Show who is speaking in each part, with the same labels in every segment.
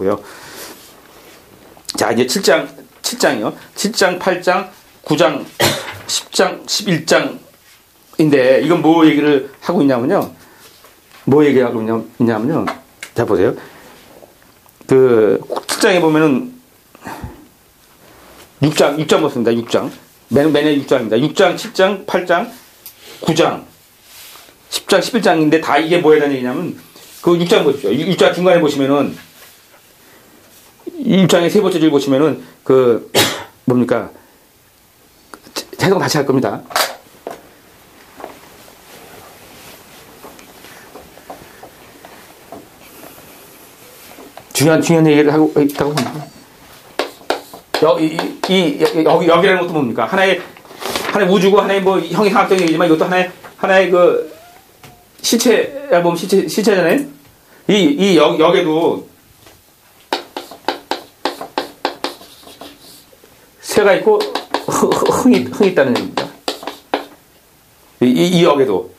Speaker 1: 그렇고요. 자, 이제 7장, 7장이요. 7장, 8장, 9장, 10장, 11장인데, 이건 뭐 얘기를 하고 있냐면요. 뭐 얘기하고 있냐면요. 자, 보세요. 그, 7장에 보면은, 6장, 6장 봤습니다. 6장. 매년, 매년 6장입니다. 6장, 7장, 8장, 9장, 10장, 11장인데 다 이게 뭐에 대한 얘기냐면, 그 6장 보십시오. 6장 중간에 보시면은, 6장의 세 번째 줄 보시면은, 그, 뭡니까. 해석 다시 할 겁니다. 중요한, 중요한 얘기를 하고 있다고 봅니다. 여기, 이, 여기, 여기라는 것도 뭡니까? 하나의, 하나의 우주고, 하나의 뭐, 형이 상학적인 얘기지만 이것도 하나의, 하나의 그, 시체야 보면 시체, 시체잖아요? 이, 이 역, 역에도 새가 있고, 흥이, 흥이 있다는 얘기입니다. 이, 이 역에도.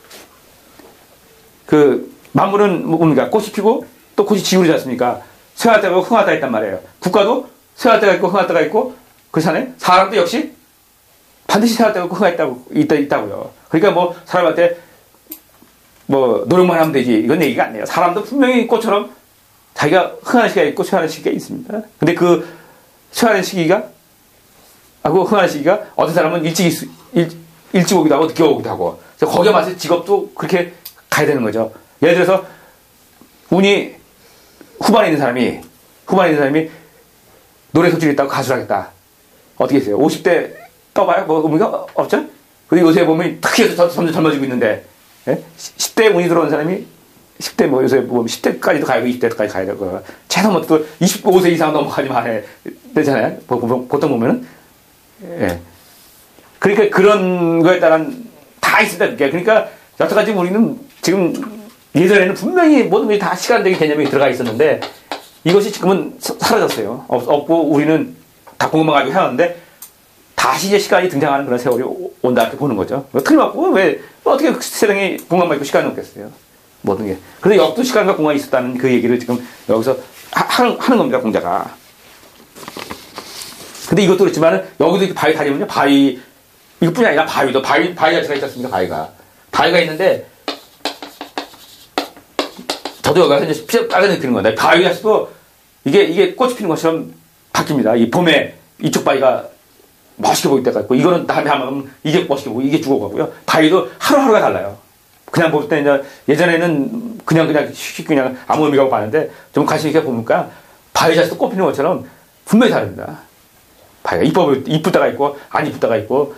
Speaker 1: 그, 만물은 뭡니까? 꽃이 피고, 또 꽃이 지우리지 않습니까? 새할 때가 흥할 때가 있단 말이에요. 국가도 새할 때가 있고 흥할 때가 있고 그 산에 사람도 역시 반드시 새할 때가 있고 흥할 때가 있다, 있다고요. 그러니까 뭐 사람한테 뭐 노력만 하면 되지 이건 얘기가 아니에요. 사람도 분명히 꽃처럼 자기가 흥하는 시기가 있고 쇠하는 시기가 있습니다. 근데 그 쇠하는 시기가 하고 흥하는 시기가 어떤 사람은 일찍 일, 일찍 오기도 하고 늦게 오기도 하고 거기에 맞서 직업도 그렇게 가야 되는 거죠. 예를 들어서 운이 후반에 있는 사람이 후반에 있는 사람이 노래 소질이 있다고 가수를 하겠다. 어떻게 했어요? 50대 떠봐요? 뭐 의미가 없죠? 그리고 요새 보면 특히 점점 젊어지고 있는데 예? 10대 운이 들어온 사람이 10대 뭐 요새 보면 10대까지도 가고 20대까지 가야 되고 최소 뭐또 25세 이상 넘어가지만 해 되잖아요. 보통 보면은 예. 그러니까 그런 거에 따른 다 있습니다. 그러니까 여태까지 우리는 지금 예전에는 분명히 모든 것이 다 시간적인 개념이 들어가 있었는데 이것이 지금은 사라졌어요. 없 고 우리는 다 공부만 가지고 해왔는데 다시 이제 시간이 등장하는 그런 세월이 온다 이렇게 보는 거죠. 뭐 틀림없고 왜 어떻게 세상에 공간만 있고 시간이 없겠어요. 모든 게. 그래서 역도 시간과 공간이 있었다는 그 얘기를 지금 여기서 하, 는 하는 겁니다. 공자가. 근데 이것도 그렇지만 여기도 바위 다니면요. 바위 이것뿐이 아니라 바위도 바위 바위 자체가 있지 않습니까? 바위가 바위가 있는데 저도 여기 가서 이제 피 빨간 느끼는 건데 바위가서도 이게 이게 꽃이 피는 것처럼 바뀝니다. 이 봄에 이쪽 바위가 멋있게 보일 때가 있고 이거는 다음에 하면 이게 멋있게 보고 이게 죽어가고요. 바위도 하루하루가 달라요. 그냥 볼 때 이제 예전에는 그냥 그냥 쉽게 그냥 아무 의미가 없봤는데 좀 관심 있게 보니까 바위 자체도 꽃 피는 것처럼 분명히 다릅니다. 바위가 이뻐 이쁠 때가 있고 안 이쁠 때가 있고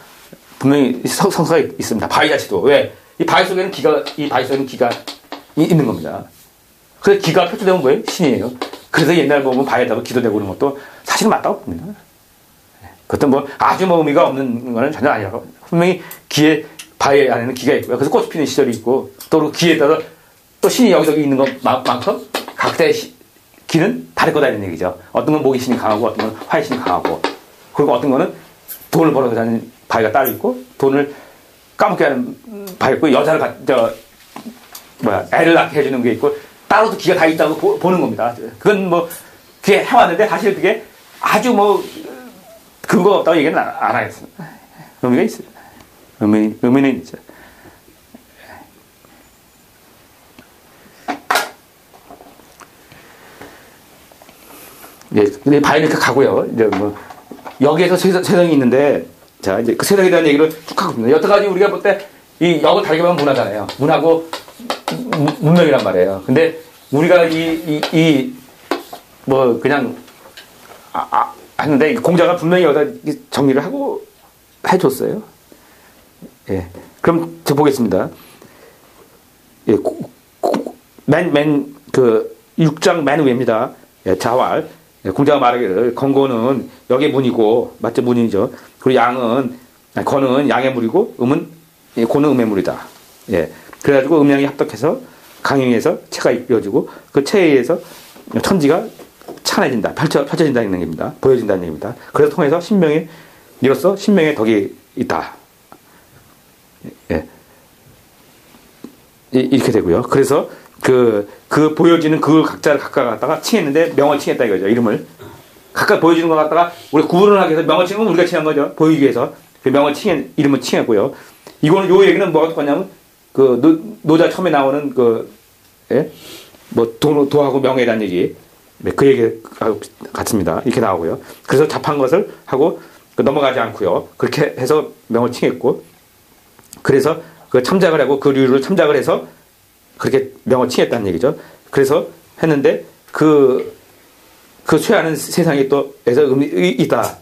Speaker 1: 분명히 성, 성사가 있습니다. 바위 자체도 왜? 이 바위 속에는 기가 이 바위 속에는 기가 있는 겁니다. 그래서 기가 표출되면 뭐예요? 신이에요. 그래서 옛날 보면 바위에다가 기도되고 그런 것도 사실은 맞다고 봅니다. 그것도 뭐 아주 뭐 의미가 없는 거는 전혀 아니라고. 분명히 기에, 바위 안에는 기가 있고요. 그래서 꽃이 피는 시절이 있고 또 기에 따라 또 신이 여기저기 있는 것만큼 각자의 시, 기는 다를 거다 이런 얘기죠. 어떤 건 목이 신이 강하고 어떤 건 화의 신이 강하고 그리고 어떤 거는 돈을 벌어서 자는 바위가 따로 있고 돈을 까먹게 하는 바위 있고 여자를 가, 저, 뭐야, 애를 낳게 해주는 게 있고 따로도 기가 다 있다고 보, 는 겁니다. 그건 뭐, 그게 해왔는데 사실 그게 아주 뭐, 근거 없다고 얘기는 안, 안 하겠습니다. 의미가 있어요. 의미, 의미는 있죠. 예, 근데 바이니까 가고요. 이제 뭐, 여기에서 세상, 이 있는데, 자, 이제 그 세상에 대한 얘기를 쭉 하고 있습니다. 여태까지 우리가 볼 때, 이 역을 다르게 보면 문화잖아요. 문화고, 문명이란 말이에요. 근데 우리가 이, 이, 이, 뭐, 그냥, 아, 아, 하는데 공자가 분명히 여기다 정리를 하고 해줬어요. 예. 그럼 저 보겠습니다. 예, 맨, 맨, 그, 6장 맨 위입니다. 예, 자왈. 예, 공자가 말하기를, 건고는 여기 문이고, 맞죠? 문이죠. 그리고 양은, 건은 양의 물이고, 음은, 예, 고는 음의 물이다. 예. 그래가지고 음양이 합덕해서 강행해서 체가 이어지고 그 체에 의해서 천지가 찬해진다, 펼쳐, 펼쳐진다는 얘기입니다. 보여진다는 얘기입니다. 그래서 통해서 신명의, 이로써 신명의 덕이 있다. 예. 이렇게 되고요. 그래서 그, 그 보여지는 그걸 각자를 각각 갖다가 칭했는데 명을 칭했다 이거죠. 이름을. 각각 보여지는 것 갖다가 우리 구분을 하기 위해서 명을 칭은 우리가 칭한 거죠. 보이기 위해서. 그 명을 칭해, 이름을 칭했고요. 이거는 요 얘기는 뭐가 똑냐면 그 노, 노자 처음에 나오는 그, 예? 뭐 도, 도하고 명예에 대한 얘기. 네, 그 얘기 같습니다. 이렇게 나오고요. 그래서 잡한 것을 하고 그 넘어가지 않고요. 그렇게 해서 명을 칭했고 그래서 그 참작을 하고 그 류를 참작을 해서 그렇게 명을 칭했다는 얘기죠. 그래서 했는데 그, 그 쇠하는 세상이 또, 에서 의미, 있다.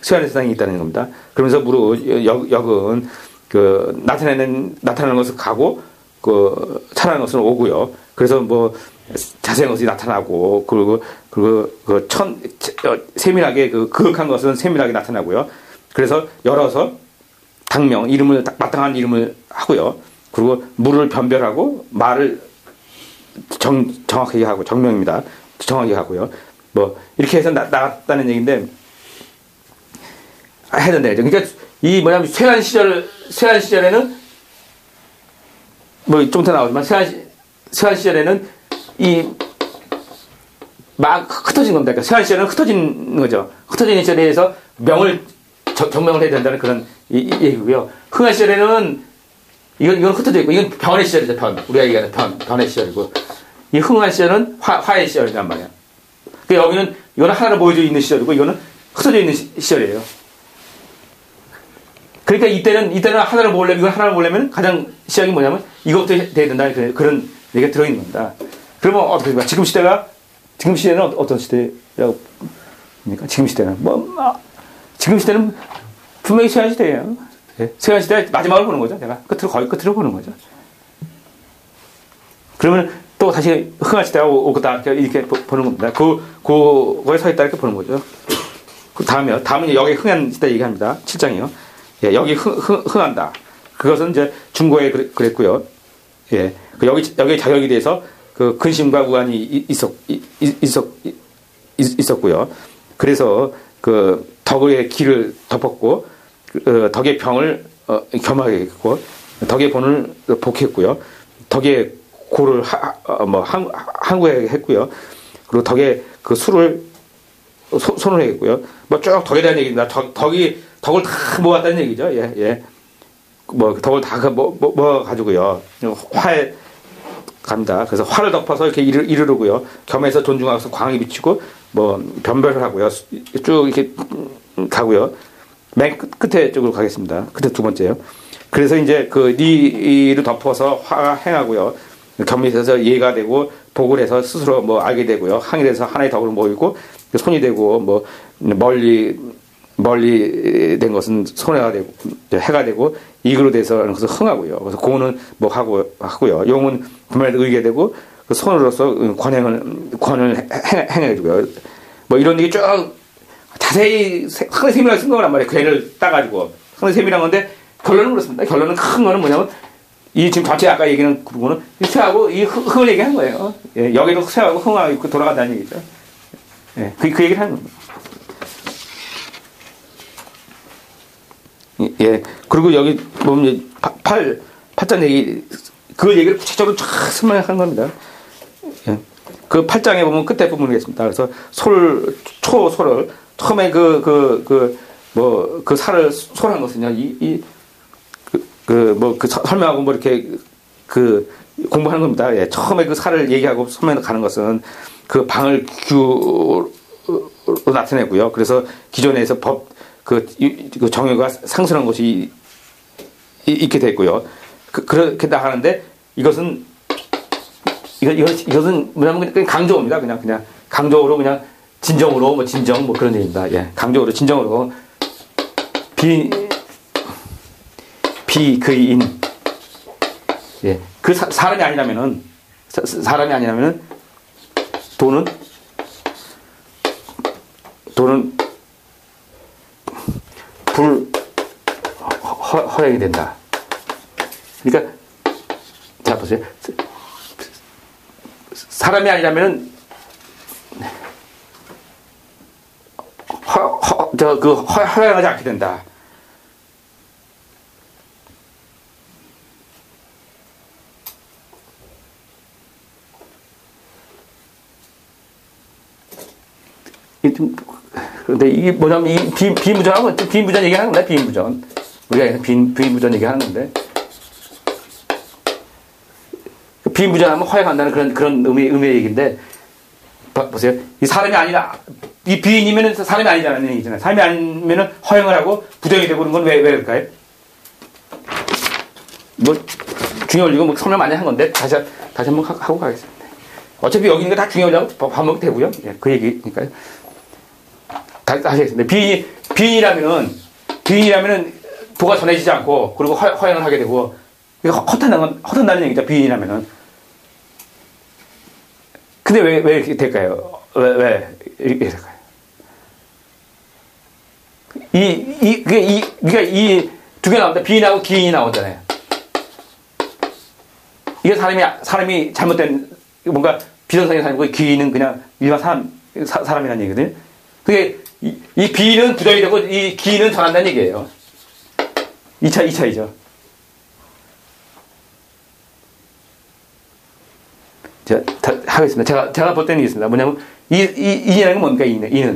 Speaker 1: 쇠하는 세상이 있다는 겁니다. 그러면서 무릇 역, 역은 그 나타내는, 나타나는 것을 가고 그 차라는 것은 오고요. 그래서 뭐 자세한 것이 나타나고 그리고 그리고 그 천 세밀하게 그 그윽한 것은 세밀하게 나타나고요. 그래서 열어서 당명 이름을 마땅한 이름을 하고요. 그리고 물을 변별하고 말을 정, 정확하게 하고 정명입니다. 정확하게 하고요. 뭐 이렇게 해서 나, 나갔다는 얘기인데 된다. 그러니까 이 뭐냐면 쇠한 시절 쇠한 시절에는 뭐 좀더 나오지만 쇠한 쇠한 시절에는 이 막 흩어진 겁니다. 그러니까 쇠한 시절에는 흩어진 거죠. 흩어진 시절에 대해서 명을 정명을 해야 된다는 그런 얘기고요. 흥한 시절에는 이건, 이건 흩어져 있고, 이건 변의 시절이죠, 변. 우리가 얘기하는 변, 변의 시절이고. 이 흥한 시절은 화, 화의 시절이란 말이야. 그 여기는, 이거는 하나로 모여져 있는 시절이고, 이거는 흩어져 있는 시, 절이에요 그러니까 이때는, 이때는 하나를 모으려면, 이건 하나를 모으려면 가장 시작이 뭐냐면, 이것부터 돼야 된다. 그런 얘기가 들어있는 겁니다. 그러면 어떻게 됩니까? 지금 시대가, 지금 시대는 어떤 시대라고, 입니까? 지금 시대는. 뭐, 아, 지금 시대는 분명히 세한 시대예요. 예? 세한 시대 마지막을 보는 거죠. 내가 끝으로 거의 끝으로 보는 거죠. 그러면 또 다시 흥한 시대가 오다 이렇게 보는 겁니다. 그 그거에 서 있다 이렇게 보는 거죠. 그 다음에 다음은 여기 흥한 시대 얘기합니다. 7장이요. 예, 여기 흥, 흥, 흥한다. 그것은 이제 중고에 그랬고요. 예, 그 여기 여기 자격에 대해서 그 근심과 우환이 있었 있었 있었고요. 그래서 그 덕의 길을 덮었고 어, 덕의 병을 어, 겸하게 했고 덕의 본을 복했고요. 덕의 고를 하, 어, 뭐 항, 항구에 했고요. 그리고 덕의 그 술을 소, 손을 했고요. 뭐 쭉 덕에 대한 얘기입니다. 덕, 덕이 덕을 다 모았다는 얘기죠. 예, 예. 뭐 덕을 다 모, 모, 모아 가지고요. 화에 갑니다. 그래서 화를 덮어서 이렇게 이르, 이르르고요. 겸해서 존중하고서 광이 비치고 뭐 변별을 하고요. 쭉 이렇게 가고요. 맨 끝, 에 쪽으로 가겠습니다. 끝에 두 번째요. 그래서 이제 그 니를 덮어서 화가 행하고요. 겸미해서 이해가 되고 복을 해서 스스로 뭐 알게 되고요. 항이 돼서 하나의 덕을 모이고 손이 되고 뭐 멀리 멀리 된 것은 손해가 되고 해가 되고 이그로 돼서 그것을 흥하고요. 그래서 고는 뭐 하고 하고요. 용은 분명히 의게 되고 그 손으로서 권행을 권을 행해주고요. 뭐 이런 얘기 쭉 자세히 상당히 세밀하게 쓴 거란 말이에요. 괴를 따가지고. 상당히 세밀한 건데 결론은 그렇습니다. 결론은 큰 거는 뭐냐면 이 지금 전체 아까 얘기는 그 부분은 쇠하고 이 흥을 얘기한 거예요. 예, 여기도 쇠하고 흥하고 있고 돌아간다는 얘기죠. 예, 그, 그 얘기를 하는 겁니다. 예, 그리고 여기 보면 팔, 팔장 얘기, 그 얘기를 구체적으로 쫙 설명한 겁니다. 예. 그 8장에 보면 끝에 부분이겠습니다. 그래서 솔, 초, 소를 처음에 그, 그, 그, 뭐, 그 살을 소란 것은요, 이, 이, 그, 그, 뭐, 그 설명하고 뭐 이렇게 그 공부하는 겁니다. 예. 처음에 그 살을 얘기하고 설명 가는 것은 그 방을 규로 나타내고요. 그래서 기존에서 법, 그, 그 정의가 상승한 것이 있게 됐고요. 그, 그렇게 나가는데 이것은 이거, 이거, 이것은 뭐냐면 그냥 강조입니다. 그냥, 그냥 강조로 그냥 진정으로 뭐 진정 뭐 그런 얘기입니다. 예. 강조로 진정으로 비 비그인 예. 그 사, 람이 아니라면은 사, 람이 아니라면은 돈은 돈은 불 허, 허용이 된다. 그러니까 자 보세요. 사람이 아니라면은 저 그 허용하지 않게 된다. 근데 이게 뭐냐면 이 비, 비무전하고 비무전 얘기하는 건데 비무전. 우리가 비, 비무전 얘기하는 건데. 그 비무전하면 허용한다는 그런 그런 의미 의미의 얘기인데 보세요. 이 사람이 아니라 이 비인이면 사람이 아니잖아요. 얘기잖아요. 사람이 아니면 허용을 하고 부정이 되고 그런 건 왜, 왜 그럴까요? 뭐, 중요하고 뭐 설명 많이 한 건데, 다시, 다시 한번 하- 하고 가겠습니다. 어차피 여기 있는 거 다 중요하다고 밥 먹으면 되고요. 예, 그 얘기니까요. 다, 다시 하겠습니다. 비인, 비인이라면은, 비인이라면은 도가 전해지지 않고, 그리고 허, 허용을 하게 되고, 이거 허탄다는 건, 허탄다는 얘기죠. 비인이라면은. 근데 왜, 왜 이렇게 될까요? 왜, 왜 이렇게 될까요? 이, 이, 그게 이, 그러니까 이두 개 나온다. 비인하고 기인이 나오잖아요. 이게 사람이, 사람이 잘못된, 뭔가 비정상의 사람이고 기인은 그냥 일반 사람, 사, 사람이라는 얘기거든요. 그게, 이, 이 비인은 부정이 되고 이 기인은 전한다는 얘기예요. 이차이차이죠 자, 다, 하겠습니다. 제가, 제가 볼 때는 있습니다. 뭐냐면, 이, 이, 이라는 건 뭡니까, 이는? 이는.